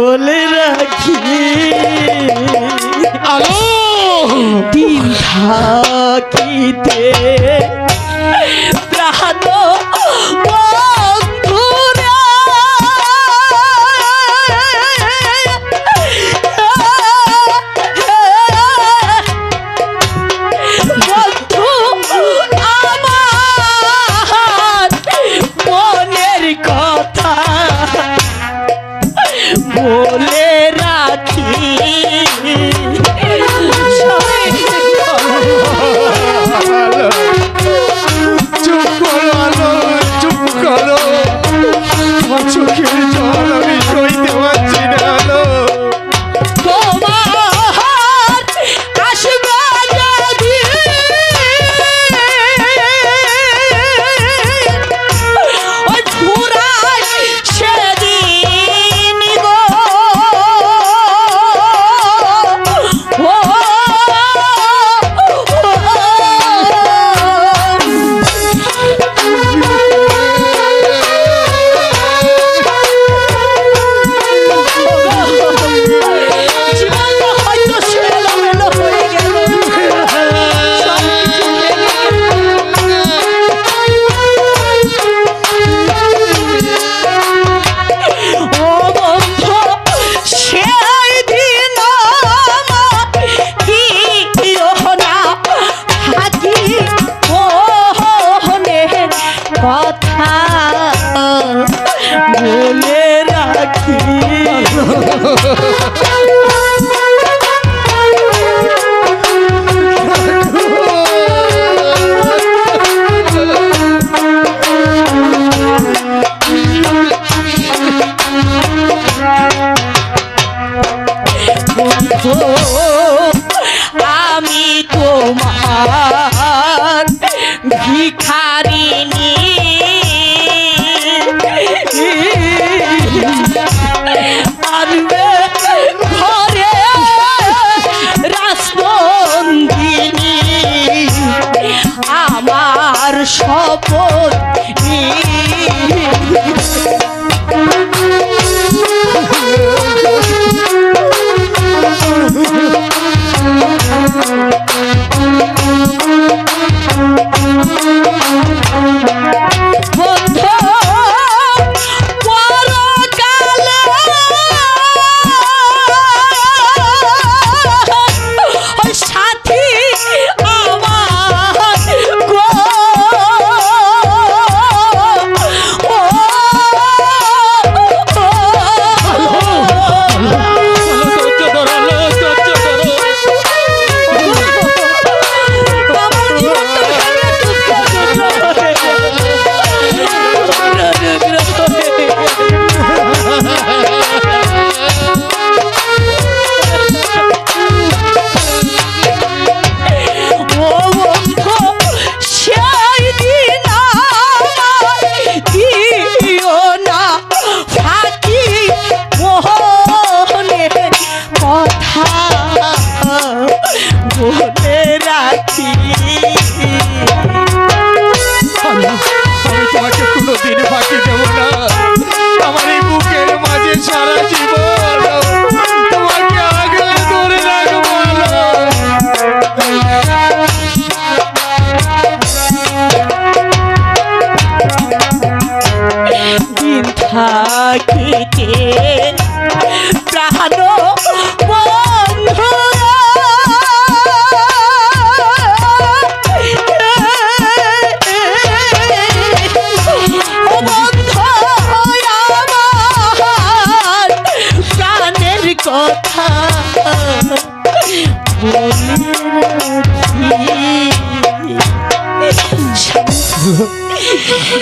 বলে রাখি। আলো! তিন ধার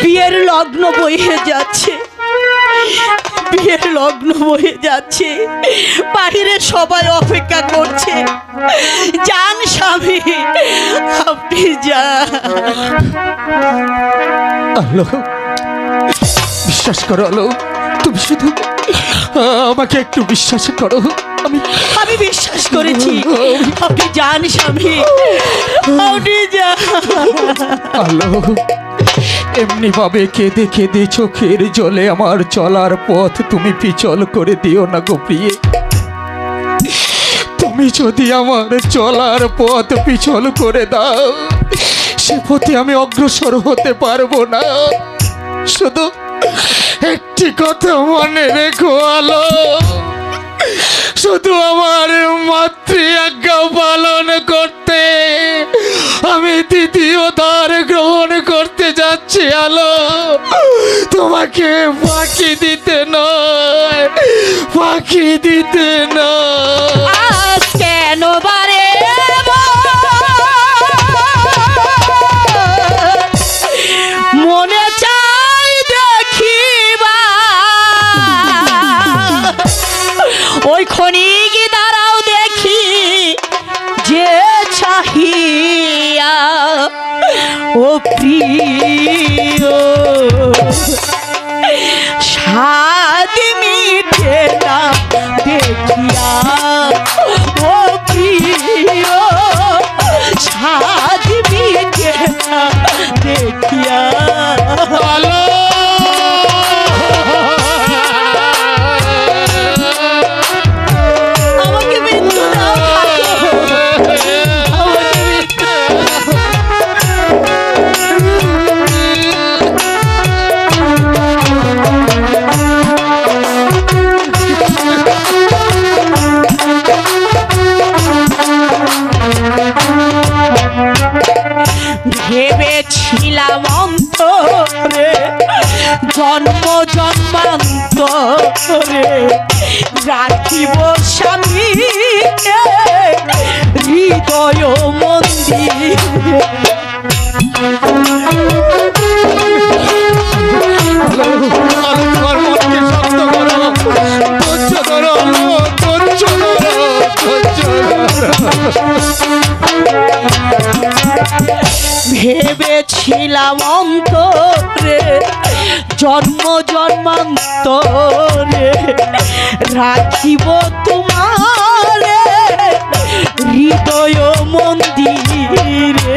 বিয়ের লগ্ন বয়ে যাচ্ছে। বিয়ের লগ্ন বয়ে যাচ্ছে। বাহিরে সবাই অপেক্ষা করছে। যান স্বামী আপনি যান। আলো বিশ্বাস করো আলো তুমি শুধু আমাকে একটু বিশ্বাস করো। আমি আমি বিশ্বাস করেছি। আপনি যান স্বামী আপনি যান। আলো এমনি ভাবে কেঁদে কেঁদে চোখের জলে আমার চলার পথ তুমি পিছল করে দিও না গো প্রিয়ে। তুমি যদি আমার চলার পথ পিছল করে দাও, সে পথে আমি অগ্রসর হতে পারব না। শুধু একটি কথা মনে রেখো আলো। শুধু আমার মাতৃ আজ্ঞা পালন যাচ্ছি আলো তোমাকে ফাঁকি দিতে নয় ফাঁকি দিতে নয়। অন্তরে জন্ম জন্মান্তরে। রাখিব স্বামী হৃদয় মন্দির। ছিলাম অন্তরে জন্ম জন্মান্তরে। রাখিব তোমার হৃদয় মন্দিরে।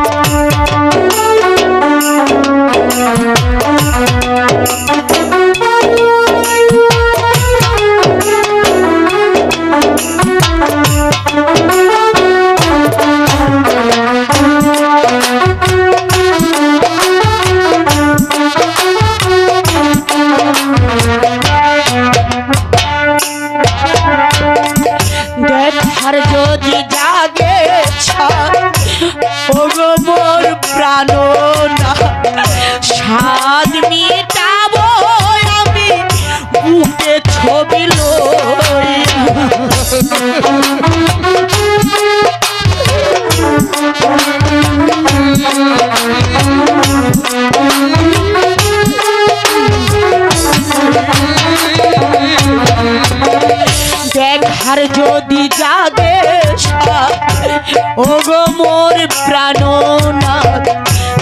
মোর প্রাণনাথ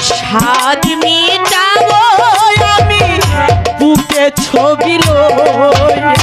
স্বাদ মিটাব আমি বুকে ছবি লইয়া।